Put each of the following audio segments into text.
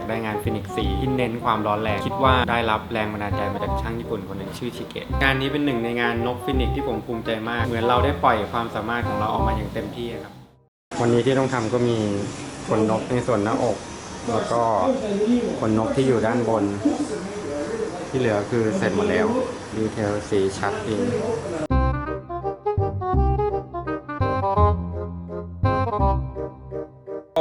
ากได้งานฟินิกสีที่เน้นความร้อนแรง คิดว่าได้รับแรงบันดาลใจมาจากช่างญี่ปุ่นคนหนึ่งชื่อชิเกะงานนี้เป็นหนึ่งในงานนกฟินิกที่ผมภูมิใจมาก เหมือนเราได้ปล่อยความสามารถของเราออกมาอย่างเต็มที่ครับ วันนี้ที่ต้องทำก็มีขนนกในส่วนหน้าอก แล้วก็ขนนกที่อยู่ด้านบน ที่เหลือคือเสร็จหมดแล้วดีเทลสีชัดจริง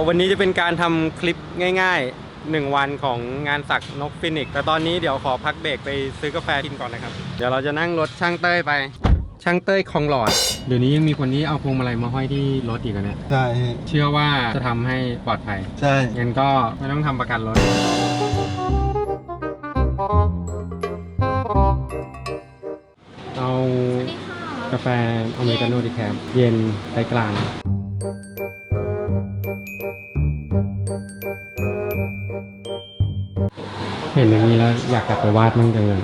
วันนี้จะเป็นการทำคลิปง่าย ๆ 1 วันของงานสักนกฟินิกซ์แต่ตอนนี้เดี๋ยวขอพักเบรกไปซื้อกาแฟกินก่อนนะครับ เดี๋ยวเราจะนั่งรถช่างเต้ยไป ช่างเต้ยคลองหลอด เดี๋ยวนี้ยังมีคนที่เอาพวงมาลัยมาห้อยที่รถอีกอะเนี่ยใช่เชื่อว่าจะทำให้ปลอดภัยใช่งั้นก็ไม่ต้องทำประกันรถ เอากาแฟอเมริกาโน่ดีแคปเย็นไซกลาง ห็นอย่างนี้แล้วอยากกลับไปวาดมั่งจังเลย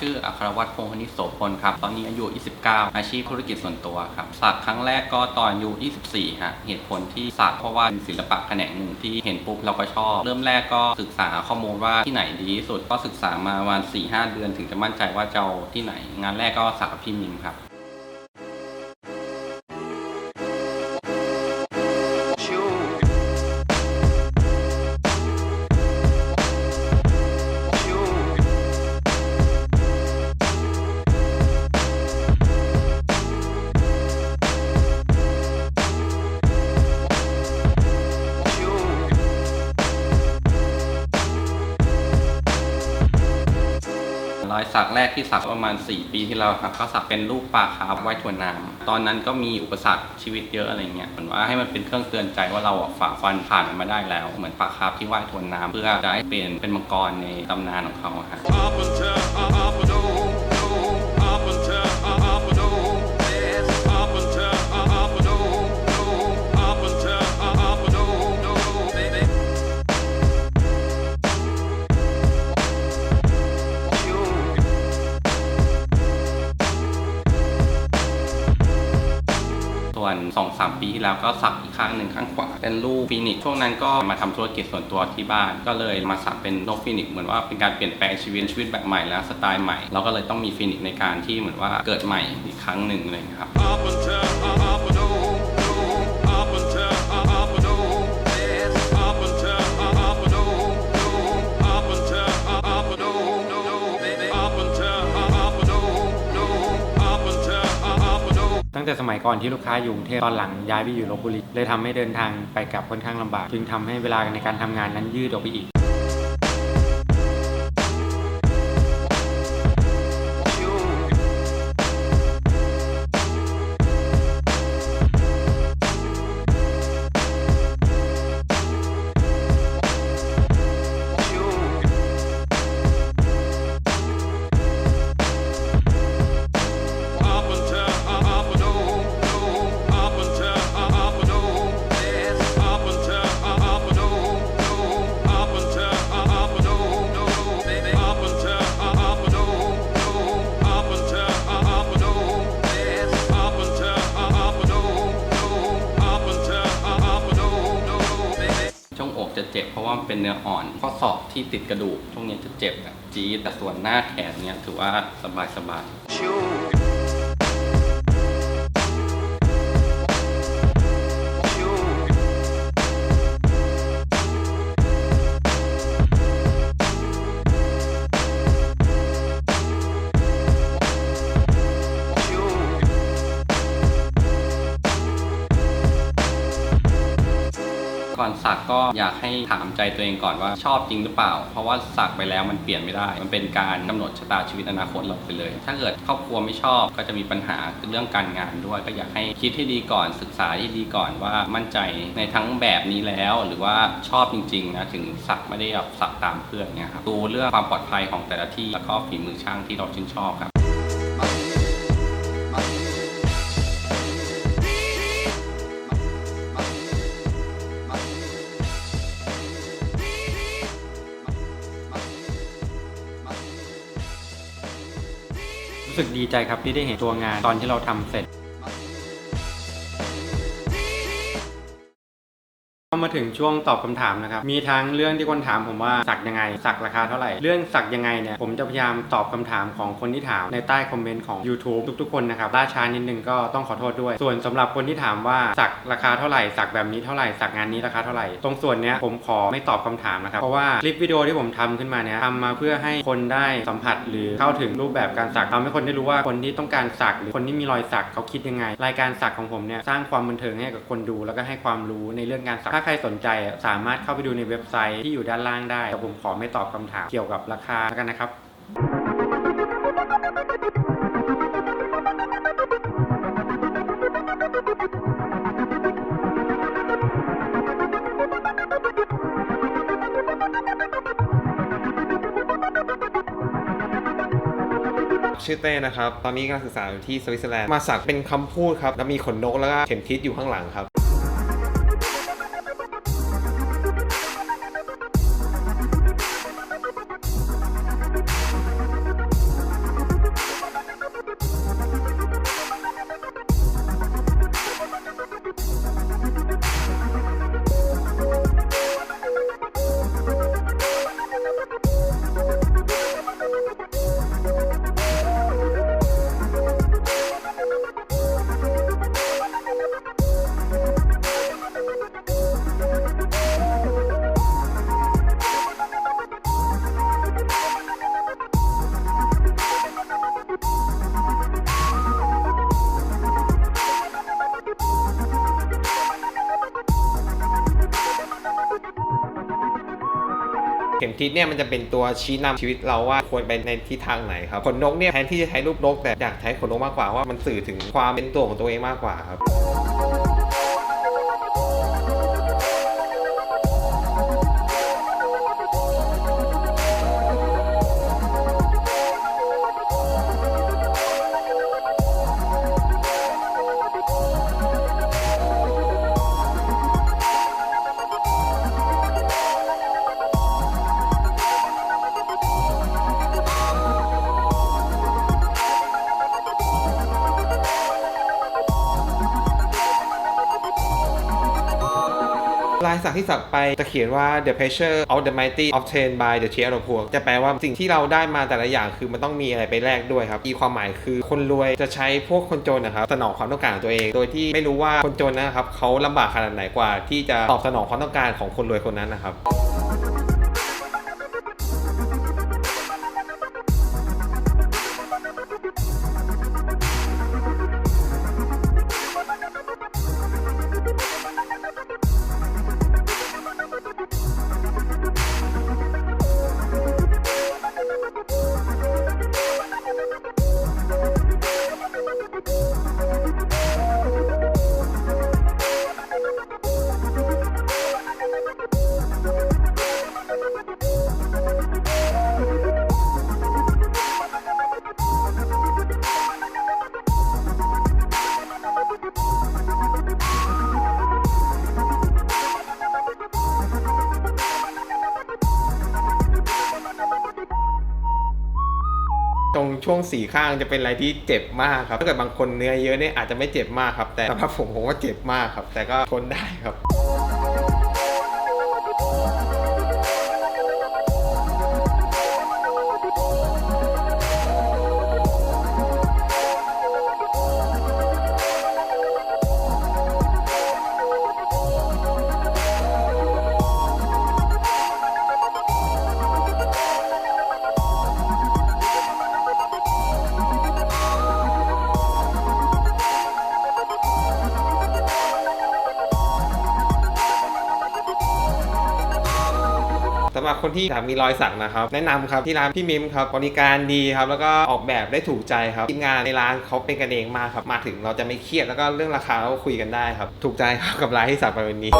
ชื่ออัครวัตรพงษ์นิชโสพลครับ ตอนนี้อายุ 29 อาชีพธุรกิจส่วนตัวครับ สักครั้งแรกก็ตอนอายุ 24 ฮะ เหตุผลที่สักเพราะว่าเป็นศิลปะแขนงหนึ่งที่เห็นปุ๊บเราก็ชอบ เริ่มแรกก็ศึกษาข้อมูลว่าที่ไหนดีที่สุด ก็ศึกษามาประมาณ4-5 เดือนถึงจะมั่นใจว่าจะเอาที่ไหน งานแรกก็สักพี่มิมครับ สักแรกที่สักประมาณ 4 ปีที่แล้วครับก็สักเป็นรูปปลาคาร์ฟไว้ถ่วนน้ำตอนนั้นก็มีอุปสรรคชีวิตเยอะอะไรเงี้ยเหมือนว่าให้มันเป็นเครื่องเตือนใจว่าเราฝ่าฟันผ่านมันมาได้แล้ว เหมือนปลาคาร์ฟที่ว่ายถ่วนน้ำเพื่อจะให้เป็นเป็นมังกรในตำนานของเขาครับ 3 ปีที่แล้วก็สักอีกข้างหนึ่งข้างขวา เป็นรูปฟินิกช่วงนั้นก็มาทำธุรกิจส่วนตัวที่บ้าน ก็เลยมาสักเป็นนกฟินิกเหมือนว่าเป็นการเปลี่ยนแปลงชีวิตชีวิตแบบใหม่แล้วสไตล์ใหม่เราก็เลยต้องมีฟินิกในการที่เหมือนว่าเกิดใหม่อีกครั้งหนึ่งเลยครับ ตั้งแต่สมัยก่อนที่ลูกค้าอยู่กรุงเทพตอนหลังย้ายไปอยู่ลบบุรีเลยทำให้เดินทางไปกลับค่อนข้างลำบาก จึงทำให้เวลาในการทำงานนั้นยืดออกไปอีก จะเจ็บเพราเป็นเนื้ออ่อน ข้อศอกที่ติดกระดูกช่วงนี้จะเจ็บแบบจี๊ดแต่ส่วนหน้าแขนเนี่ยถือว่าสบายสบาย ก็อยากให้ถามใจตัวเองก่อนว่าชอบจริงหรือเปล่า เพราะว่าสักไปแล้วมันเปลี่ยนไม่ได้ มันเป็นการกำหนดชะตาชีวิตอนาคตเราไปเลย ถ้าเกิดครอบครัวไม่ชอบก็จะมีปัญหาเรื่องการงานด้วย ก็อยากให้คิดให้ดีก่อนศึกษาให้ดีก่อนว่ามั่นใจในทั้งแบบนี้แล้ว หรือว่าชอบจริงๆนะถึงสักไม่ได้แบบสักตามเพื่อนเนี่ยครับดูเรื่องความปลอดภัยของแต่ละที่แล้วก็ฝีมือช่างที่เราชื่นชอบครับ รู้สึกดีใจครับที่ได้เห็นตัวงานตอนที่เราทำเสร็จ มาถึงช่วงตอบคำถามนะครับ มีทั้งเรื่องที่คนถามผมว่าสักยังไง สักราคาเท่าไหร่ เรื่องสักยังไงเนี่ย ผมจะพยายามตอบคำถามของคนที่ถามในใต้คอมเมนต์ของ YouTube ทุกๆคนนะครับล่าช้านิดนึงก็ต้องขอโทษด้วย ส่วนสำหรับคนที่ถามว่าสักราคาเท่าไหร่ สักแบบนี้เท่าไหร่ สักงานนี้ราคาเท่าไหร่ ตรงส่วนเนี้ยผมขอไม่ตอบคำถามนะครับ เพราะว่าคลิปวิดีโอที่ผมทำขึ้นมาเนี่ยทำมาเพื่อให้คนได้สัมผัสหรือเข้าถึงรูปแบบการสักทำให้คนได้รู้ว่าคนที่ต้องการสักหรือคนที่มีรอยสักเขาคิดยังไง รายการสักของผมเนี่ยสร้างความบันเทิงให้กับคนดู แล้วก็ให้ความรู้ในเรื่องการสักถ้าใครสนใจสามารถเข้าไปดูในเว็บไซต์ที่อยู่ด้านล่างได้ แต่ผมขอไม่ตอบคำถามเกี่ยวกับราคาแล้วกันนะครับชื่อเต้นะครับ ตอนนี้กำลังศึกษาอยู่ที่สวิตเซอร์แลนด์ มาสักเป็นคำพูดครับ แล้วมีขนนกแล้วก็เข็มทิศอยู่ข้างหลังครับ มทิศเนี่ยมันจะเป็นตัวชี้นำชีวิตเราว่าควรไปในทิศทางไหนครับขนนกเนี่ยแทนที่จะใช้รูปนกแต่อยากใช้ขนนกมากกว่าว่ามันสื่อถึงความเป็นตัวของตัวเองมากกว่าครับ ลายสักที่สักไปจะเขียนว่า the pressure of the mighty obtained by the tear of poor จะแปลว่าสิ่งที่เราได้มาแต่ละอย่างคือมันต้องมีอะไรไปแลกด้วยครับอีความหมายคือคนรวยจะใช้พวกคนจนนะครับสนองความต้องการของตัวเอง โดยที่ไม่รู้ว่าคนจนนะครับเขาลำบากขนาดไหนกว่า ที่จะตอบสนองความต้องการของคนรวยคนนั้นนะครับ ช่วงสีข้างจะเป็นอะไรที่เจ็บมากครับถ้าเกิดบางคนเนื้อเยอะเนี่ยอาจจะไม่เจ็บมากครับแต่สำหรับผมผมว่าเจ็บมากครับ แต่ก็ทนได้ครับ คนที่อยากมีรอยสักนะครับ แนะนำครับที่ร้านพี่มิมครับบริการดีครับแล้วก็ออกแบบได้ถูกใจครับทีมงานในร้านเขาเป็นกันเองมากครับมาถึงเราจะไม่เครียดแล้วก็เรื่องราคาเราก็คุยกันได้ครับถูกใจครับกับร้านที่สักไปวันนี้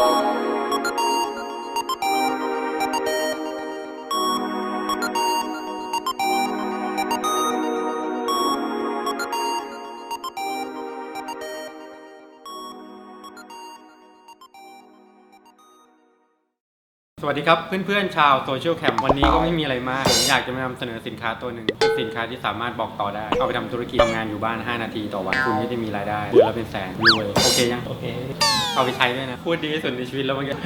สวัสดีครับ เพื่อนๆ ชาวโซเชียลแคมวันนี้ก็ไม่มีอะไรมาก ผมอยากจะมานำเสนอสินค้าตัวหนึ่งเป็นสินค้าที่สามารถบอกต่อได้ เอาไปทำธุรกิจทำงานอยู่บ้าน 5 นาทีต่อวัน คุณก็จะมีรายได้เดือนละเป็นแสนรวยโอเคยังโอเคเอาไปใช้ด้วยนะ พูดดีที่สุดในชีวิตแล้วเมื่อกี้